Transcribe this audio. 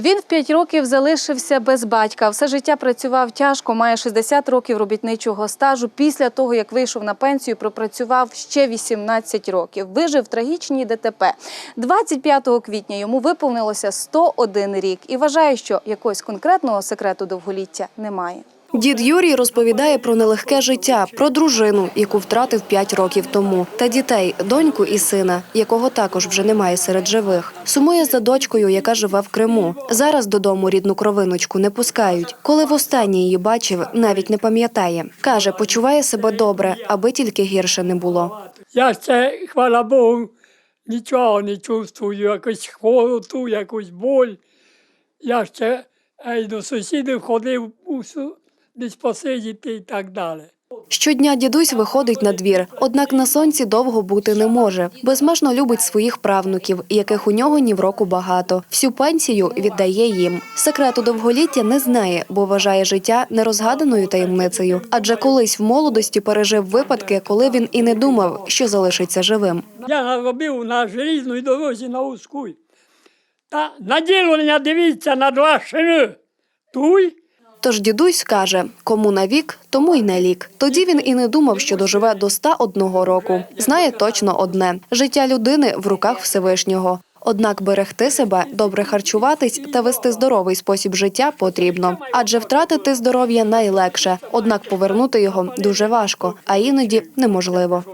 Він в 5 років залишився без батька. Все життя працював тяжко, має 60 років робітничого стажу. Після того, як вийшов на пенсію, пропрацював ще 18 років. Вижив в трагічній ДТП. 25 квітня йому виповнилося 101 рік і вважає, що якогось конкретного секрету довголіття немає. Дід Юрій розповідає про нелегке життя, про дружину, яку втратив 5 років тому, та дітей, доньку і сина, якого також вже немає серед живих. Сумує за дочкою, яка живе в Криму. Зараз додому рідну кровиночку не пускають. Коли востаннє її бачив, навіть не пам'ятає. Каже, почуває себе добре, аби тільки гірше не було. Я ще, хвала Богу, нічого не чувствую, якусь холоду, якусь боль. Я ще ей, до сусідів ходив десь посидіти і так далі. Щодня дідусь виходить на двір, однак на сонці довго бути не може. Безмежно любить своїх правнуків, яких у нього ні в року багато. Всю пенсію віддає їм. Секрету довголіття не знає, бо вважає життя нерозгаданою таємницею. Адже колись в молодості пережив випадки, коли він і не думав, що залишиться живим. Я наробив на желізній дорозі на Ускуй. Та наділення дивіться на два шини. Туй Тож дідусь каже, кому на вік, тому й на лік. Тоді він і не думав, що доживе до 101 року. Знає точно одне: життя людини в руках Всевишнього. Однак берегти себе, добре харчуватись та вести здоровий спосіб життя потрібно, адже втратити здоров'я найлегше, однак повернути його дуже важко, а іноді неможливо.